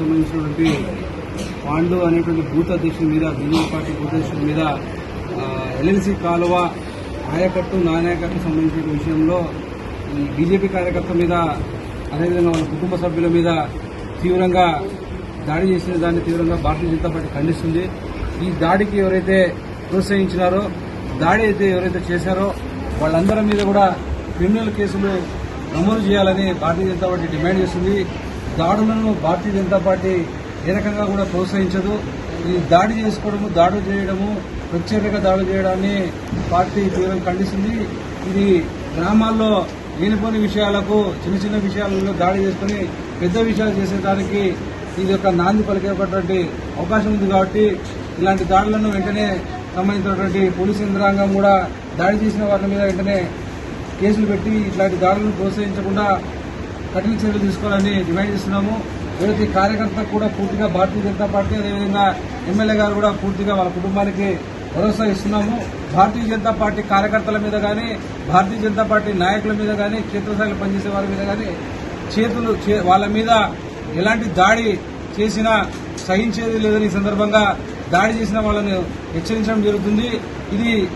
సంబంధించినటువంటి పాండు అనేటువంటి బూత్ అధ్యక్షుడి మీద బీజేపీ పార్టీ బూత్ అధ్యక్షుడి మీద ఎల్ఎన్సీ కాలువ ఆయకట్టు నానాయకట్టు సంబంధించిన విషయంలో ఈ బీజేపీ కార్యకర్త మీద అదేవిధంగా వాళ్ళ కుటుంబ సభ్యుల మీద తీవ్రంగా దాడి చేసిన దాన్ని తీవ్రంగా భారతీయ జనతా పార్టీ ఖండిస్తుంది. ఈ దాడికి ఎవరైతే ప్రోత్సహించినారో దాడి అయితే ఎవరైతే చేశారో వాళ్ళందరి మీద కూడా క్రిమినల్ కేసులు నమోదు చేయాలని భారతీయ జనతా పార్టీ డిమాండ్ చేస్తుంది. దాడులను భారతీయ జనతా పార్టీ ఏ రకంగా కూడా ప్రోత్సహించదు. ఈ దాడి చేసుకోవడము దాడులు చేయడము ప్రత్యేకంగా దాడులు చేయడాన్ని పార్టీ తీవ్రంగా ఖండిస్తుంది. ఇది గ్రామాల్లో లేనిపోని విషయాలకు చిన్న చిన్న విషయాలలో దాడి చేసుకుని పెద్ద విషయాలు చేసేదానికి ఇది ఒక నాంది పలికేటటువంటి అవకాశం ఉంది కాబట్టి ఇలాంటి దాడులను వెంటనే సంబంధించినటువంటి పోలీసు యంత్రాంగం కూడా దాడి చేసిన వారి మీద వెంటనే కేసులు పెట్టి ఇట్లాంటి దాడులను ప్రోత్సహించకుండా కఠిన చర్యలు తీసుకోవాలని డిమాండ్ చేస్తున్నాము. ఏదైతే కార్యకర్త కూడా పూర్తిగా భారతీయ జనతా పార్టీ అదేవిధంగా ఎమ్మెల్యే గారు కూడా పూర్తిగా వాళ్ళ కుటుంబానికి భరోసా ఇస్తున్నాము. భారతీయ జనతా పార్టీ కార్యకర్తల మీద కానీ భారతీయ జనతా పార్టీ నాయకుల మీద కానీ క్షేత్రస్థాయిలో పనిచేసే వారి మీద కానీ చేతులు చే- వాళ్ళ మీద ఎలాంటి దాడి చేసినా సహించేది లేదని ఈ సందర్భంగా దాడి చేసిన వాళ్ళని హెచ్చరించడం జరుగుతుంది. ఇది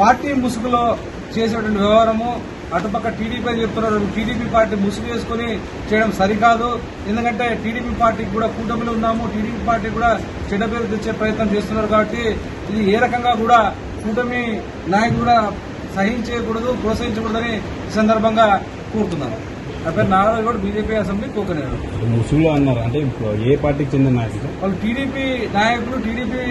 పార్టీ ముసుగులో చేసేటువంటి వ్యవహారము. అటుపక్క టీడీపీ చెప్తున్నారు. టీడీపీ పార్టీ ముసుగు వేసుకుని చేయడం సరికాదు. ఎందుకంటే టీడీపీ పార్టీకి కూడా కూటమిలో ఉన్నాము. టీడీపీ పార్టీ కూడా చెడ్డ పేరు తెచ్చే ప్రయత్నం చేస్తున్నారు కాబట్టి ఇది ఏ రకంగా కూడా కూటమి నాయకులు కూడా సహించకూడదు ప్రోత్సహించకూడదని ఈ సందర్భంగా కోరుతున్నాను. నా పేరు నారాయణ గౌడ్ బీజేపీ అసెంబ్లీ కోకనేరు ముసుగులో అన్నారు. అంటే ఏ పార్టీకి చెందిన నాయకులు వాళ్ళు టీడీపీ నాయకులు టీడీపీ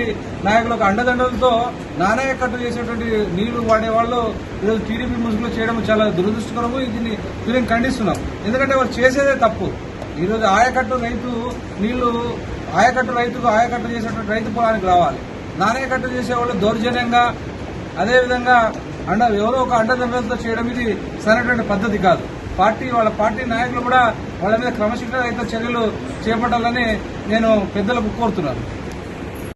నాయకులకు అండదండలతో నాణ్య కట్టు చేసేటువంటి నీళ్ళు వాడేవాళ్ళు ఈరోజు టీడీపీ ముసుగులో చేయడం చాలా దురదృష్టకరము. దీన్ని మేము ఖండిస్తున్నాం. ఎందుకంటే వాళ్ళు చేసేదే తప్పు. ఈరోజు ఆయకట్టు రైతు నీళ్ళు ఆయకట్టు రైతుకు ఆయకట్టు చేసేటువంటి రైతు పొలానికి రావాలి. నాణ్యకట్టు చేసేవాళ్ళు దౌర్జన్యంగా అదేవిధంగా అండ ఎవరో ఒక అండదండలతో చేయడం ఇది సరైనటువంటి పద్ధతి కాదు. పార్టీ వాళ్ళ పార్టీ నాయకులు కూడా వాళ్ళ మీద క్రమశిక్షణ రైతు చర్యలు చేపట్టాలని నేను పెద్దలకు కోరుతున్నాను.